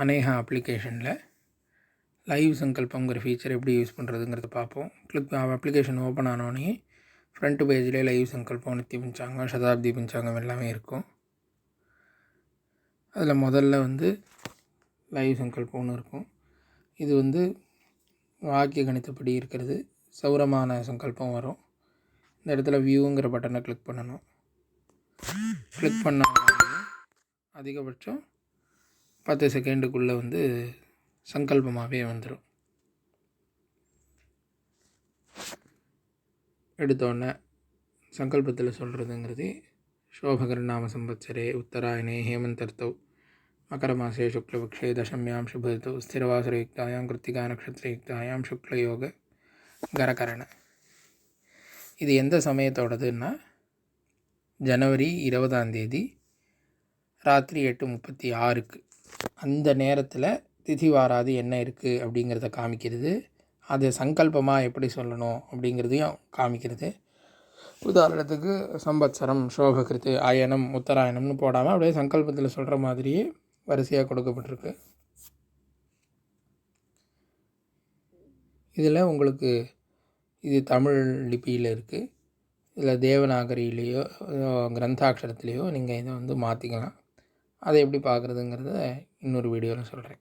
அநேகா அப்ளிகேஷனில் லைவ் சங்கல்பங்கிற ஃபீச்சர் எப்படி யூஸ் பண்ணுறதுங்கிறத பார்ப்போம். கிளிக் அப்ளிகேஷன் ஓப்பன் ஆனோடனே ஃப்ரண்ட் பேஜ்லேயே லைவ் சங்கல்பம் நித்தி பஞ்சாங்கம் சதாப்தி பஞ்சாங்கம் எல்லாமே இருக்கும். அதில் முதல்ல வந்து லைவ் சங்கல்பம்னு இருக்கும். இது வந்து வாக்கிய கணித்தப்படி இருக்கிறது. சௌரமான சங்கல்பம் வரும். இந்த இடத்துல வியூங்கிற பட்டனை கிளிக் பண்ணணும். கிளிக் பண்ண அதிகபட்சம் பத்து செகண்டுக்குள்ளே வந்து சங்கல்பமாகவே வந்துடும் எடுத்தோடனே சங்கல்பத்தில் சொல்கிறதுங்கிறது சோபகர் நாம சம்பத்சரே உத்தராயணே ஹேமந்தர்த்தவ் மகரமாசே சுக்லபக்ஷே தசம்யாம் சுபதோ ஸ்திரவாசரயுக்தாயாம் கிருத்திகா நட்சத்திரயுக்தாயாம் சுக்லயோக கரகரண. இது எந்த சமயத்தோடதுன்னா ஜனவரி இருபதாம் தேதி ராத்திரி எட்டு முப்பத்தி ஆறுக்கு. அந்த நேரத்தில் திதி வாராது என்ன இருக்குது அப்படிங்கிறத காமிக்கிறது. அது சங்கல்பமாக எப்படி சொல்லணும் அப்படிங்கிறதையும் காமிக்கிறது. உதாரணத்துக்கு சம்பத்சரம் சோபகிருத்து அயனம் உத்தராயணம்னு போடாமல் அப்படியே சங்கல்பத்தில் சொல்கிற மாதிரியே வரிசையாக கொடுக்கப்பட்டிருக்கு. இதில் உங்களுக்கு இது தமிழ் லிபியில் இருக்குது இதில் தேவநாகரியிலேயோ கிரந்தாட்சரத்துலேயோ நீங்கள் இதை வந்து மாற்றிக்கலாம் அதை எப்படி பார்க்குறதுங்கிறத இன்னொரு வீடியோவில் சொல்கிறேன்